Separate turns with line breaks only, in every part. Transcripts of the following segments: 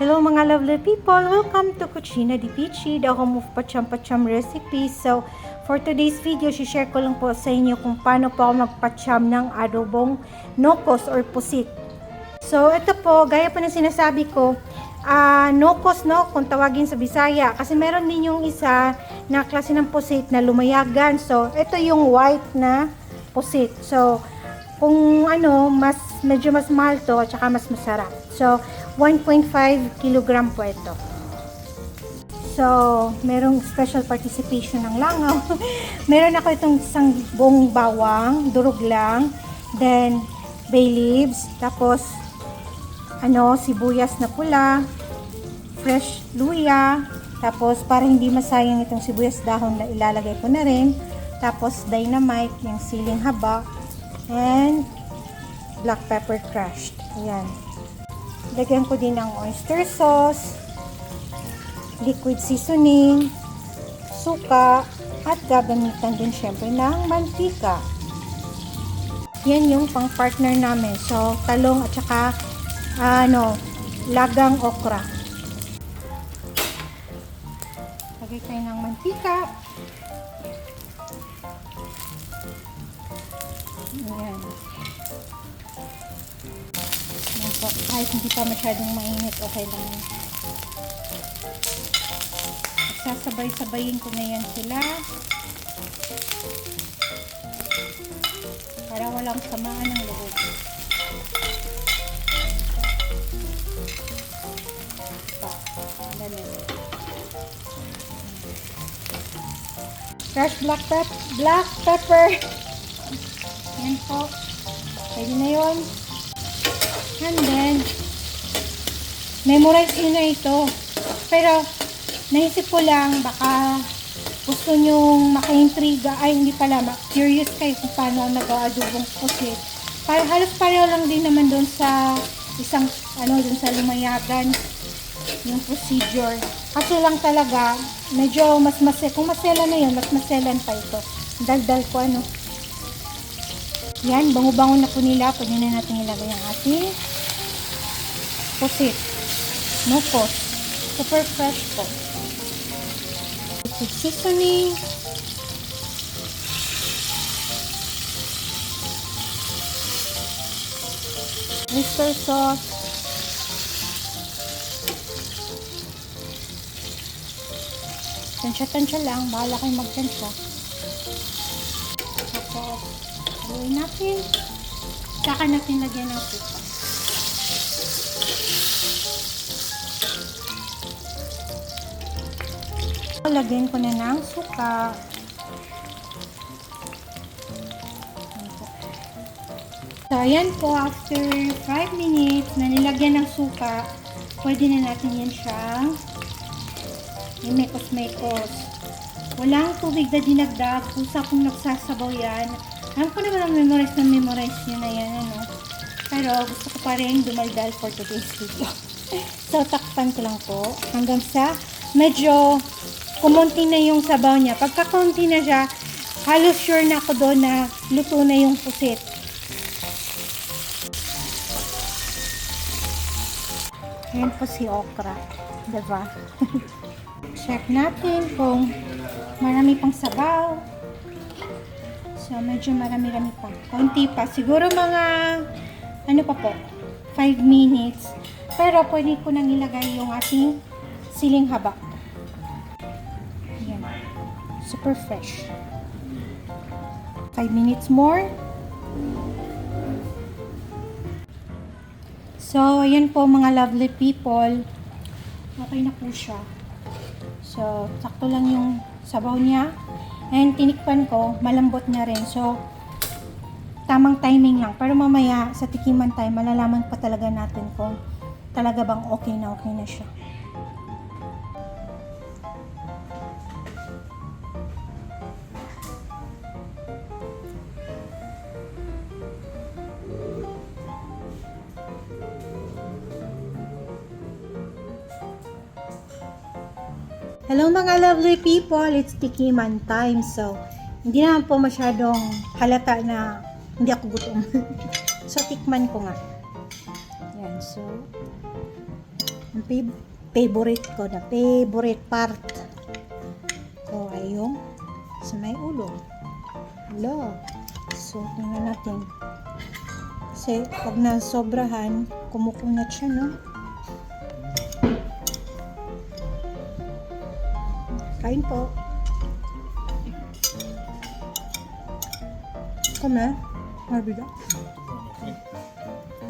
Hello mga lovely people! Welcome to Cucina di Pichi, the home of pacham-pacham recipes. So, for today's video, share ko lang po sa inyo kung paano po ako magpacham ng adobong nokos or pusit. So, ito po, gaya po ng sinasabi ko, ah nokos no, kung tawagin sa Bisaya. Kasi meron din yung isa na klase ng pusit na lumayagan. So, ito yung white na pusit. So, kung ano, mas medyo mas mahal to, at saka mas masarap. So, 1.5 kilogram po ito. So, merong special participation ng langaw. Meron ako itong isang buong bawang, durog lang. Then, bay leaves. Tapos, ano, sibuyas na pula. Fresh luya. Tapos, para hindi masayang itong sibuyas dahon na ilalagay ko na rin. Tapos, dynamite, yung siling haba. And, black pepper crushed. Ayan. Lagyan ko din ng oyster sauce, liquid seasoning, suka, at gagamitan din syempre ng mantika. Yan yung pang partner namin. So, talong at saka ano, lagang okra. Lagay tayo ng mantika. Ayan. Kahit hindi pa masyadong mainit, okay lang. Sasabay-sabayin ko na yan sila. Para walang samaan ng loob. Pa, dali. Fresh black pep black pepper. Yan po. Pwede na yun. And then, memorize nyo na ito. Pero, naisip ko lang, baka gusto nyong maka-intriga, ay hindi pala, curious kayo kung paano nag-aadobong pusit. Para, halos pareho lang din naman doon sa isang, ano, doon sa lumayagan, yung procedure. Kaso lang talaga, medyo mas masel, kung masela na yun, mas maselan pa ito. Daldal ko, ano. Yan, bango-bango na po nila. Pwede na natin ilagay ang ating pusit. No cost. Super fresh po. Liquid seasoning. Oyster sauce. Tansya-tansya lang. Bahala kayong magtansya. Tapos, haluin natin. Saka natin lagyan ng suka. Lagyan ko na ng suka. So, ayan po, after 5 minutes na nilagyan ng suka, pwede na natin yan siyang imekos-mekos. Walang tubig na dinagdag, kusa kung nagsasabaw yan. Alam ko naman ang memorize na memorize nyo na yan, ano. Pero gusto ko pa rin dumaldal for today's video. so, takpan ko lang po hanggang sa medyo kumunti na yung sabaw niya. Pagka konti na siya, halos sure na ako doon na luto na yung pusit. Ayan po si okra. Diba? Check natin kung marami pang sabaw. So, medyo marami-rami pa. Konti pa. Siguro mga, ano pa po, 5 minutes. Pero pwede ko nang ilagay yung ating siling haba. Super fresh. 5 minutes more. So, ayan po mga lovely people. Okay na po siya. So, sakto lang yung sabaw niya. And tinikpan ko, malambot na rin. So, tamang timing lang. Pero mamaya, sa tikiman tayo, malalaman pa talaga natin kung talaga bang okay na okay na siya. Hello mga lovely people, it's Tikiman time. So, hindi naman po masyadong halata na hindi ako gutom. so, tikman ko nga. Yan, so, Ang fav- favorite ko na favorite part. So, ay yung sa may ulo. Hello. So, tingnan natin. Kasi, pag nasobrahan, kumukunat siya, no? Kain po. Kuma? Marbida?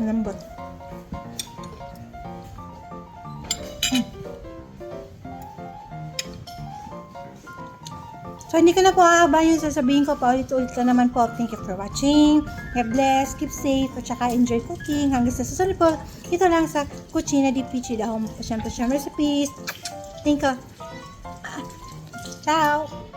Ang lambot. So, hindi ko na po aaba yung sasabihin ko. Paulit-ulit ka naman po. Thank you for watching. God bless. Keep safe. At saka enjoy cooking. Hanggang sa susunod po. Ito lang sa Cucina di Pichi. Dahil pasyam-pasyam recipes. Thank you. Chao.